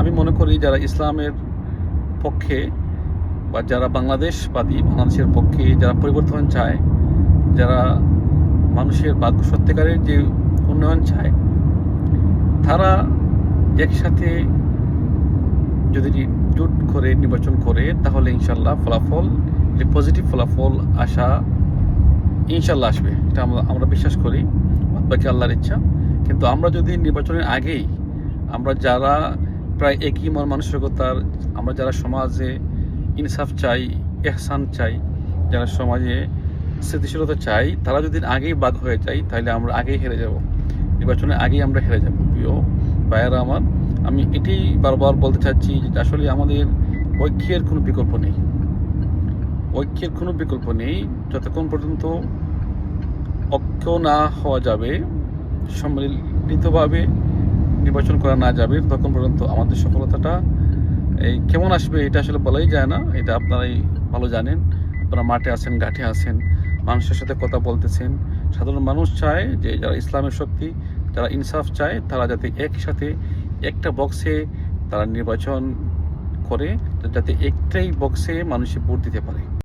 আমি মনে করি যারা ইসলামের পক্ষে বা যারা বাংলাদেশবাদী, বাংলাদেশের পক্ষে যারা পরিবর্তন চায়, যারা মানুষের ভাগ্য সত্যিকারের যে উন্নয়ন চায়, তারা একসাথে যদি জোট করে নির্বাচন করে, তাহলে ইনশাল্লাহ ফলাফল, যে পজিটিভ ফলাফল আসা ইনশাল্লাহ আসবে। এটা আমরা আমরা বিশ্বাস করি বাকি আল্লাহর ইচ্ছা। কিন্তু আমরা যদি নির্বাচনের আগেই আমরা যারা প্রায় একই মন মানসিকতার। আমরা যারা সমাজে ইনসাফ চাই, এহসান চাই, যারা সমাজে স্থিতিশীলতা চাই, তারা যদি আগেই বাদ হয়ে যায়, তাহলে আমরা আগেই হেরে যাব। নির্বাচনে আগেই আমরা হেরে যাব। প্রিয় ভাইয়েরা আমার, আমি এটি বারবার বলতে চাচ্ছি যে আসলে আমাদের ঐক্যের কোনো বিকল্প নেই। ঐক্যের কোনো বিকল্প নেই যতক্ষণ পর্যন্ত ঐক্য না হওয়া যাবে, সম্মিলিতভাবে নির্বাচন করা না যাবে তখন পর্যন্ত আমাদের সফলতাটা এই কেমন আসবে এটা আসলে বলাই যায় না, এটা আপনারাই ভালো জানেন। আপনারা মাঠে আছেন, ঘাটে আছেন, মানুষের সাথে কথা বলতেছেন। সাধারণ মানুষ চায় যে যারা ইসলামের শক্তি, যারা ইনসাফ চায়, তারা যাতে একসাথে একটা বক্সে তারা নির্বাচন করে, যাতে একটাই বক্সে মানুষে ভোট দিতে পারে।